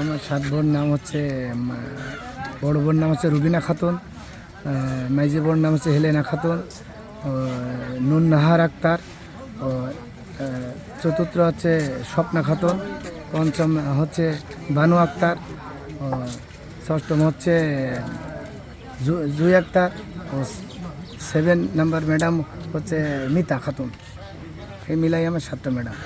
আমার সাত বোন নাম হচ্ছে বড় বোন নাম হচ্ছে রুবিনা খাতুন মাইজি বোন নাম হচ্ছে হেলেনা খাতুন নুন নাহার আক্তার, ও চতুর্থ হচ্ছে স্বপ্না খাতুন, পঞ্চম হচ্ছে বানু আক্তার, ও, ষষ্ঠম হচ্ছে জুই আক্তার, ও, সেভেন নাম্বার ম্যাডাম হচ্ছে মিতা খাতুন। এই মিলাই আমার সাতটা ম্যাডাম।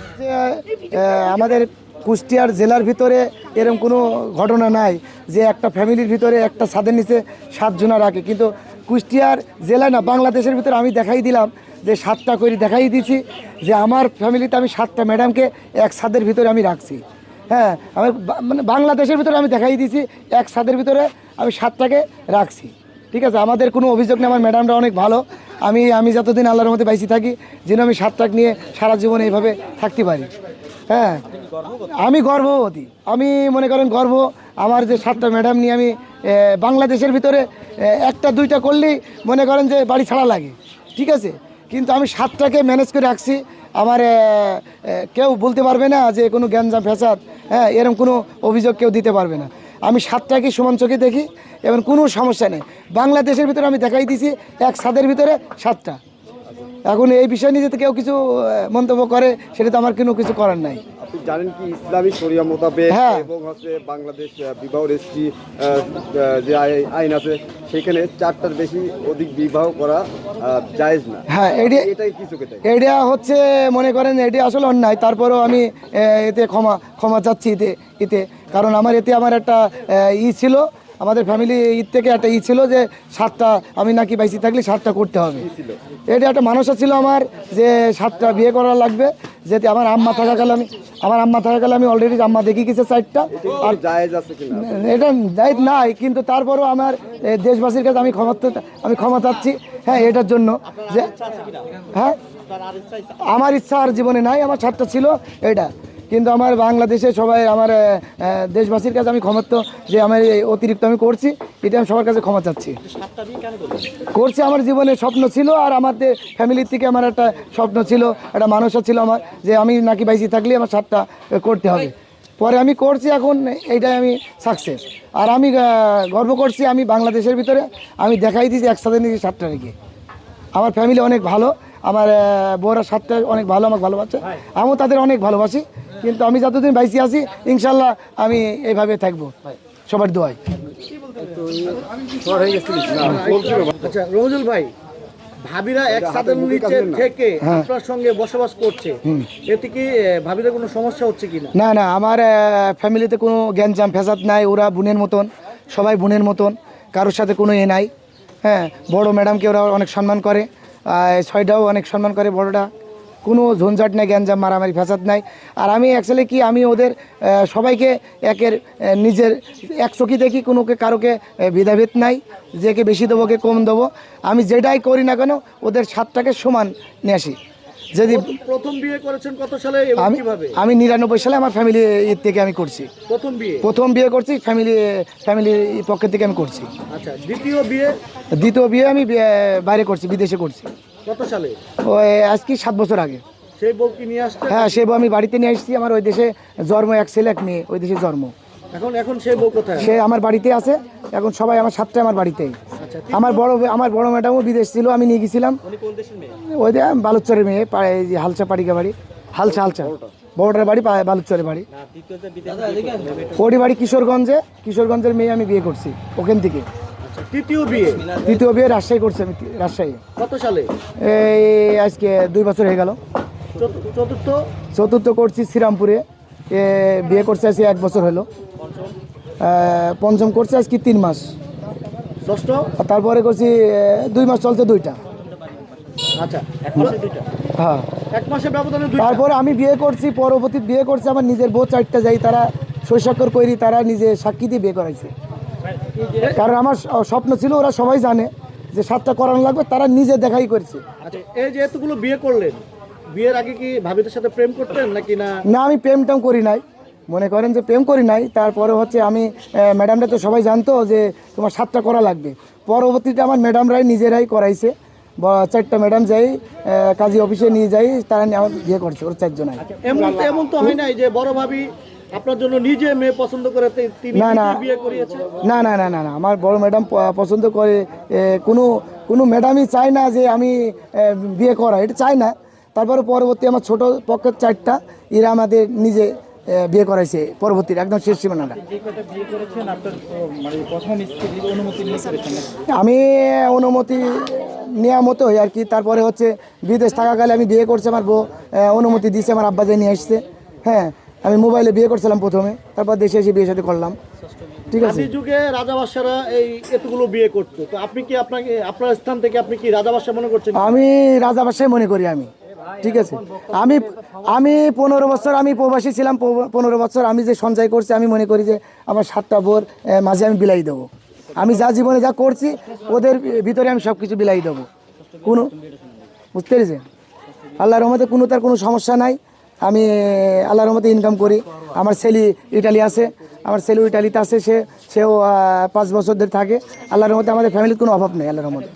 আমাদের কুষ্টিয়ার জেলার ভিতরে এরকম কোনো ঘটনা নাই যে একটা ফ্যামিলির ভিতরে একটা ছাদের নিচে সাতজনা রাখে। কিন্তু কুষ্টিয়ার জেলায় না, বাংলাদেশের ভিতরে আমি দেখাই দিলাম যে সাতটা করে দেখাই দিছি যে আমার ফ্যামিলিতে আমি সাতটা ম্যাডামকে এক ছাদের ভিতরে আমি রাখছি। হ্যাঁ আমি মানে বাংলাদেশের ভিতরে আমি দেখাই দিছি এক ছাদের ভিতরে আমি সাতটাকে রাখছি। ঠিক আছে, আমাদের কোনো অভিযোগ নেই, আমার ম্যাডামরা অনেক ভালো। আমি আমি যতদিন আল্লাহর মধ্যে বাইসি থাকি, যেন আমি সাতটাক নিয়ে সারা জীবন এইভাবে থাকতে পারি। হ্যাঁ। আমি গর্ভবতী। আমি মনে করেন গর্ব আমার যে সাতটা ম্যাডাম নিয়ে আমি বাংলাদেশের ভিতরে একটা দুইটা করলেই মনে করেন যে বাড়ি ছাড়া লাগে। ঠিক আছে? কিন্তু আমি সাতটাকে ম্যানেজ করে রাখছি। আমার কেউ বলতে পারবে না যে কোনো গ্যাঞ্জাম, ফ্যাসাদ হ্যাঁ এরকম কোনো অভিযোগ কেউ দিতে পারবে না। আমি সাতটাকে সমান চোখে দেখি, এবং কোনো সমস্যা নেই। বাংলাদেশের ভিতরে আমি দেখাই দিছি, এক সাদের ভিতরে সাতটা। এখন এই বিষয় নিয়ে যদি কেউ কিছু মন্তব্য করে সেটা তো আমার কোনো কিছু করার নাই। জানেন কি ইসলামী শরিয়া মোতাবেক হ্যাঁ। এবং হচ্ছে বাংলাদেশ বিবাহ রেজিস্ট্রি যে আই- আইন আছে সেখানে চারটার বেশি অধিক বিবাহ করা জায়েজ না। হ্যাঁ এটি এটাই কিছু এটা হচ্ছে মনে করেন এটি আসলে অন্যায়। তারপরেও আমি এতে ক্ষমা ক্ষমা চাচ্ছি এতে এতে। কারণ আমার এতে আমার একটা ই ছিল আমাদের ফ্যামিলি ঈদ থেকে একটা ই ছিল যে সাতটা আমি নাকি বাইসি থাকলে সাতটা করতে হবে। এটা একটা মানুষও ছিল আমার যে সাতটা বিয়ে করা লাগবে যেতে আমার আম্মা থাকাকালে আমি আমার আম্মা থাকাকালে আমি অলরেডি আম্মা দেখি গেছে সাইডটা আর জায়েজ এটা দায়িত্ব নাই কিন্তু তারপরেও আমার দেশবাসীর কাছে আমি ক্ষমা আমি ক্ষমা চাচ্ছি। হ্যাঁ এটার জন্য যে হ্যাঁ? আমার ইচ্ছা আর জীবনে নাই আমার ছাড়টা ছিল এটা। কিন্তু আমার বাংলাদেশে সবাই আমার দেশবাসীর কাছে আমি ক্ষমা তো, যে আমার এই অতিরিক্ত আমি করছি, এটা আমি সবার কাছে ক্ষমা চাচ্ছি। করছি আমার জীবনে স্বপ্ন ছিল আর আমাদের ফ্যামিলির থেকে আমার একটা স্বপ্ন ছিল, একটা মানুষও ছিল আমার, যে আমি নাকি বাইসি থাকলে আমার সাতটা করতে হবে। পরে আমি করছি এখন, এইটাই আমি সাকসেস আর আমি গর্ব করছি আমি বাংলাদেশের ভিতরে, আমি দেখাই দিয়েছি একসাথে নিয়েছি সাতটা রেখে আমার ফ্যামিলি অনেক ভালো আমার বউরা সাতটা অনেক ভালো আমাকে ভালোবাসে। আমিও তাদের অনেক ভালোবাসি। কিন্তু আমি যতদিন বাইসি আছি ইনশাল্লাহ আমি এইভাবে থাকব। সবার দোয়াই আচ্ছা রমজুল ভাই ভাবিরা এক ছাদের নিচে থেকে আপনার সঙ্গে বসবাস করছে। এতে কি ভাবিদের কোনো সমস্যা হচ্ছে কিনা? না না আমার ফ্যামিলিতে কোনো জ্ঞানজাম ফ্যাসাদ নাই। ওরা বোনের মতন সবাই বোনের মতন। কারোর সাথে কোনো এ নাই। হ্যাঁ বড় ম্যাডামকে ওরা অনেক সম্মান করে। ছয়টাও অনেক সম্মান করে বড়টা কোনো ঝঞ্ঝাট নাই, গ্যাঞ্জাম, মারামারি, ফ্যাসাদ নাই। আর আমি অ্যাকচুয়ালি কি, আমি ওদের সবাইকে একের নিজের, এক চোখি দেখি, কোনোকে, কারোকে ভেদাভেদ নাই। যে কে বেশি দেবো, কে কম দেবো। আমি যেটাই করি না কেন, ওদের সাতটাকে সমান নিয়ে আসি। যদি প্রথম বিয়ে করেছেন কত সালে আমি আমি নিরানব্বই সালে আমার ফ্যামিলি থেকে আমি করছি। প্রথম বিয়ে? প্রথম বিয়ে করছি ফ্যামিলি ফ্যামিলির পক্ষের থেকে আমি করছি। আচ্ছা দ্বিতীয় বিয়ে? দ্বিতীয় বিয়ে আমি বাইরে করছি বিদেশে করছি। কত সালে? ওই আজ কি সাত বছর আগে। সেই বউ কি নিয়ে আসছে? হ্যাঁ সে বউ আমি বাড়িতে নিয়ে আসছি আমার ওই দেশে জন্ম এক ছেলে এক মেয়ে ওই দেশে জন্ম। এখন এখন সেই বউ কোথায়? সে আমার বাড়িতে আছে এখন সবাই আমার সাতটা আমার বাড়িতেই। আমার বড় আমার বড় ম্যাডামও বিদেশ ছিল আমি নিয়ে গেছিলাম। ওই যে বালুচরের মেয়ে পা- এই যে হালসা পাড়িকা বাড়ি। হালসা হালসা বড়টার বাড়ি পা- বালুচরের বাড়ি। ওরই বাড়ি কিশোরগঞ্জে। কিশোরগঞ্জের মেয়ে আমি বিয়ে করছি ওখান থেকে। আচ্ছা তৃতীয় বিয়ে? তৃতীয় বিয়ে রাজশাহী করছি আমি রাজশাহী। কত সালে? এই আজকে দুই বছর হয়ে গেল। চতুর্থ? চতুর্থ করছি শ্রীরামপুরে। বিয়ে করছে আজকে এক বছর হলো। পঞ্চম করছে আজকে তিন মাস। ষষ্ঠ আর তারপরে করছি দুই মাস চলছে দুইটা। আচ্ছা এক মাসে দুইটা? হ্যাঁ। এক মাসের ব্যবধানে তারপরে আমি বিয়ে করছি পরবর্তী বিয়ে করছি আমার নিজের বউ চারটা যাই তারা শৈশাক্ষর করি তারা নিজে সাক্ষী দিয়ে বিয়ে করাইছে। কারণ আমার স্বপ্ন ছিল ওরা সবাই জানে যে সাতটা করানো লাগবে তারা নিজে দেখাই করছে। আচ্ছা এই যে এতগুলো বিয়ে করলেন বিয়ের আগে কি ভাবিদের সাথে প্রেম করতেন নাকি না? না আমি প্রেম টেম করি নাই। মনে করেন যে প্রেম করি নাই তারপরে হচ্ছে আমি ম্যাডামরা তো সবাই জানতো যে তোমার সাতটা করা লাগবে। পরবর্তীতে আমার ম্যাডামরাই নিজেরাই করাইছে। চারটা ম্যাডাম যাই কাজী অফিসে নিয়ে যাই তারা নিয়ে আমার বিয়ে করছে ওর চারজনাই এমন তো এমন তো হয় নাই যে বড় ভাবি আপনার জন্য নিজে মেয়ে পছন্দ করে তিনি না, না। বিয়ে করিয়েছে? না না না না না আমার বড় ম্যাডাম পছন্দ করে কোনো কোনো ম্যাডামই চায় না যে আমি বিয়ে করা এটা চাই না। তারপরে পরবর্তী আমার ছোট পক্ষের চারটা এরা আমাদের নিজে বিয়ে করাইছে পরবর্তী একদম শেষ সীমানাটা। আমি অনুমতি নেওয়া মতো আর কি। তারপরে হচ্ছে বিদেশ থাকাকালে আমি বিয়ে করছি আমার বউ অনুমতি দিয়েছে আমার আব্বা যে নিয়ে আসছে। হ্যাঁ আমি মোবাইলে বিয়ে করছিলাম প্রথমে তারপর দেশে এসে বিয়ে সাথে করলাম। ঠিক আছে? যুগে রাজাবাসারা এই এতগুলো বিয়ে করতো। তো আপনি কি আপনাকে আপনার স্থান থেকে আপনি কি রাজাবাসা মনে করছেন? আমি রাজা বাসায় মনে করি আমি। ঠিক আছে। আমি আমি পনেরো বছর আমি প্রবাসী ছিলাম পনেরো বছর আমি যে সঞ্চয় করছি আমি মনে করি যে আমার সাতটা বোর মাঝে আমি বিলাই দেবো। আমি যা জীবনে যা করছি ওদের ভিতরে আমি সব কিছু বিলাই দেবো। কোনো বুঝতে পেরেছেন? আল্লাহর রহমতে কোনো তার কোনো সমস্যা নাই। আমি আল্লাহর রহমতে ইনকাম করি। আমার ছেলে ইটালি আছে আমার ছেলে ইটালিতে আছে সে সেও পাঁচ বছর ধরে থাকে। আল্লাহর রহমতে আমাদের ফ্যামিলির কোনো অভাব নেই আল্লাহর রহমতে।